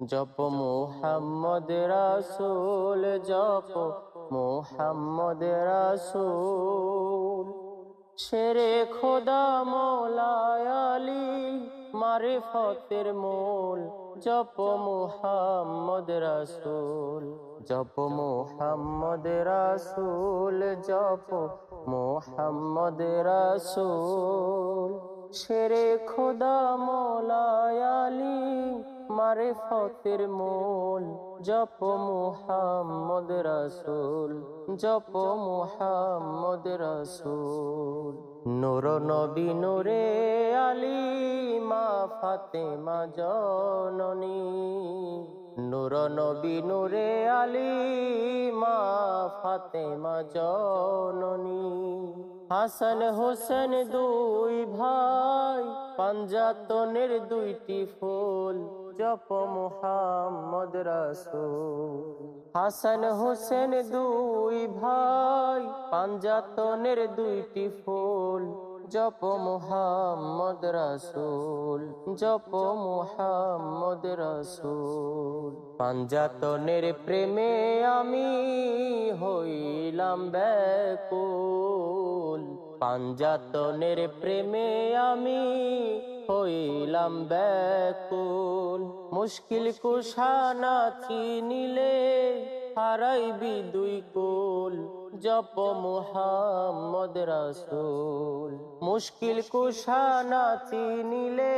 জপ মোহাম্মদ রাসূল, জপ মোহাম্মদ রাসূল। শেরে খোদা মোলায়ালি মারিফতের মূল জপ মোহাম্মদ রাসূল। জপ মোহাম্মদ রাসূল, জপ মোহাম্মদ রাসূল। শেরে খোদা মোলায়ালি মারিফতের মূল, জপ মুহাম্মদ রাসূল, জপ মুহাম্মদ রাসূল। নূর নবী নূরে আলী, মা ফাতেমা জননী। নূর নবী নূরে আলী, মা ফাতেমা জননী। হাসান হোসেন দুই ভাই, পাঞ্জাতনের দুইটি ফুল জপ মুহাম্মদ রাসূল। হাসান হোসেন দুই ভাই, পাঞ্জাতনের দুইটি ফুল। জপ মুহাম্মদ রাসূল, জপ মুহাম্মদ রাসূল। পাঞ্জাতনের প্রেমে আমি হইলাম ব্যাকুল। পাঞ্জাতনের প্রেমে আমি হইলাম ব্যাকুল মুশকিল কুশানা চিনিলে হারাইবি দুই কুল, জপ মুহাম্মদ রাসূল। মুশকিল কুশানা চিনিলে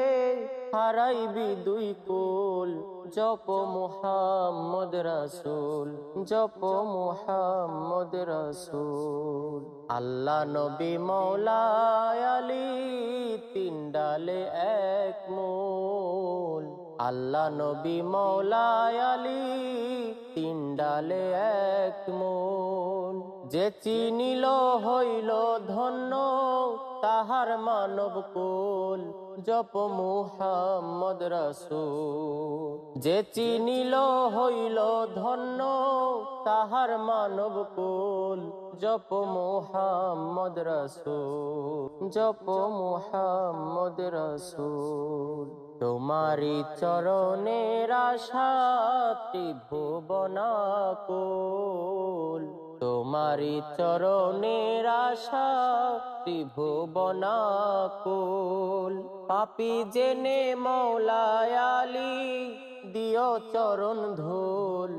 হারাইবি দুই কুল, জপ মুহাম্মদ রাসূল, জপ মুহাম্মদ রাসূল। আল্লাহ নবী মৌলা আলী, তিন ডালে এক মূল। আল্লাহ নবী মৌলা আলী, তিন ডালে এক মূল যে চিনিল হইল ধন্য, তাহার মানব কুল জপ মুহাম্মদ রাসূল। যে চিনিল হইল ধন্য, তাহার মানব কুল জপ মুহাম্মদ রাসূল। জপ মুহাম্মদ রাসূল। তোমারি চরণের আশা ত্রিভুবনাকুল তোমারি চরণের আশা ত্রিভুবনাকুল পাপি জেনে মৌলায়ালি দিও চরণ ধুল।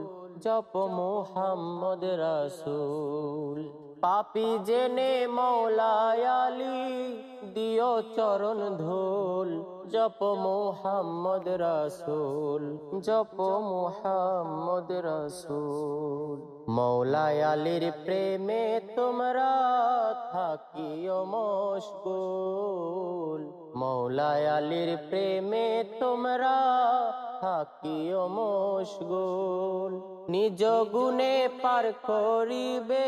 জপ মোহাম্মদ রাসূল। পাপি জেনে মৌলায়ালি দিও চরণ ধুল। জপ মোহাম্মদ রসুল জপ মোহাম্মদ রসুল। মৌলায়ালির প্রেমে তোমরা থাকিও মশগুল। মৌলায়ালির প্রেমে তোমরা থাকিও মশগুল, নিজ গুণে পার করিবে,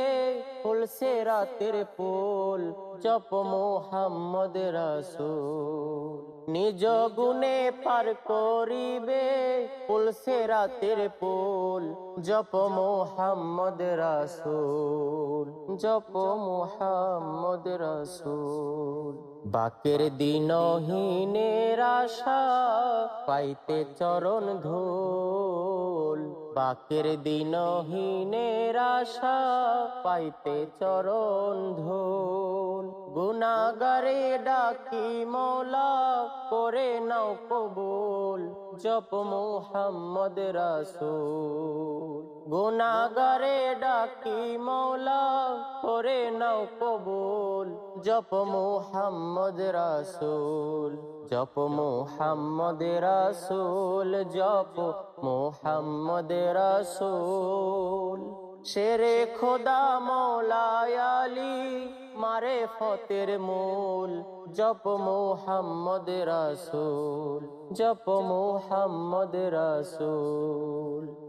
ফুলসে রাতের পুল জপ মোহাম্মদ রাসূল। নিজ গুণে পার করিবে, ফুলসে রাতের পুল জপ মোহাম্মদ রাসূল, জপ মোহাম্মদ রাসূল। বাকের দিনহীনের আশা পাইতে চরণ ধুল। বাকের দিনহীনের আশা পাইতে চরণ ধুল। গুনাগারে ডাকি মৌলা, করে নাও কবুল। জপ মোহাম্মদ রাসূল। গুনাগারে ডাকি মৌলা, করে নাও কবুল। জপ মোহাম্মদ রাসূল, জপ মোহাম্মদ রাসূল, জপ মোহাম্মদ রাসূল। শেরে খোদা মৌলায়ালি মারে ফতের মূল, জপ মোহাম্মদ রাসূল, জপ মোহাম্মদ রাসূল।